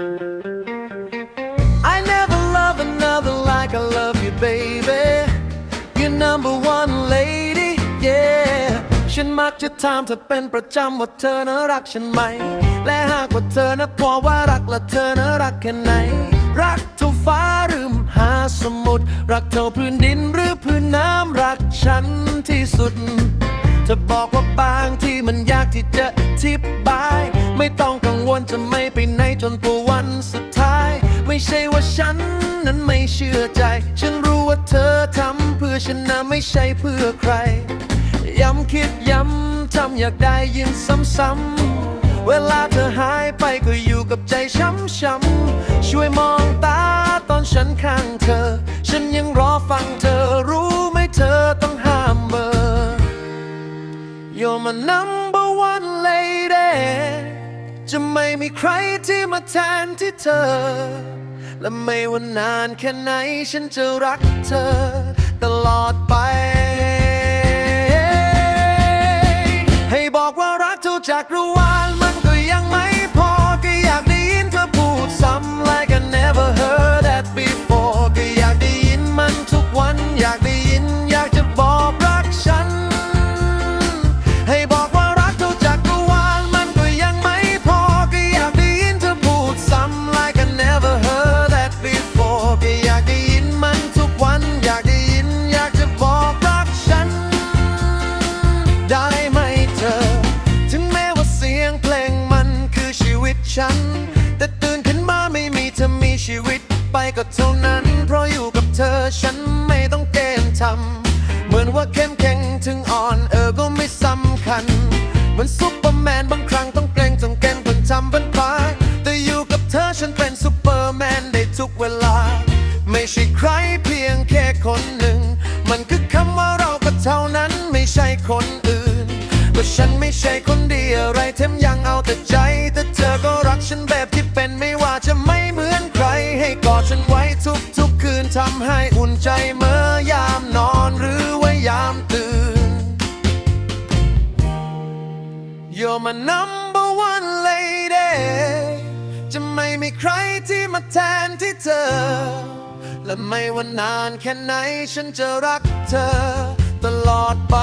I never love another like I love you, baby. You're number one lady, yeah. ฉันมักจะถามเธอเป็นประจำว่าเธอน่ะรักฉันไหม และหากว่าเธอน่ะพอว่ารักและเธอน่ะรักแค่ไหน รักเท่าฟ้าหรือมหาสมุทรรักเท่าพื้นดินหรือพื้นน้ำรักฉันที่สุดจะบอกว่าบางที่มันยากที่จะอธิบาย ไม่ต้องกังวลจะไม่ ไม่ใช่ว่าฉันนั้นไม่เชื่อใจ ฉันรู้ว่าเธอทำเพื่อฉันนะไม่ใช่เพื่อใคร ย้ำคิดย้ำทำอยากได้ยินซ้ำๆ เวลาเธอหายไปก็อยู่กับใจช้ำๆ ช่วยมองตาตอนฉันข้างเธอ ฉันยังรอฟังเธอรู้ไหมเธอต้องห้ามเบอร์ You're my number one lady จะไม่มีใครที่มาแทนที่เธอ และไม่ว่านานแค่ไหนฉันจะรักเธอ ตลอดไป ให้บอกว่ารักเท่าจากรวา ฉัน แต่ตื่นขึ้นมาไม่มีเธอมีชีวิตไปก็เท่านั้น เพราะอยู่กับเธอฉันไม่ต้องเกณฑ์ทำเหมือนว่าเข้มแข็งถึงอ่อนเออก็ไม่สำคัญ เหมือนซุปเปอร์แมนบางครั้งต้องเกรงต้องแกล้งเพิ่งทำเป็นพลาแต่อยู่กับเธอฉันเป็นซุปเปอร์แมนได้ทุกเวลา ไม่ใช่ใครเพียงแค่คนหนึ่ง มันคือคำว่าเราก็เท่านั้นไม่ใช่คนอื่นก็ฉันไม่ใช่ ฉันไว้ทุกทุกคืนทำให้อุ่นใจเมื่อยามนอนหรือว่ายามตื่น You're my number one lady จะไม่มีใครที่มาแทนที่เธอ และไม่ว่านานแค่ไหนฉันจะรักเธอตลอดไป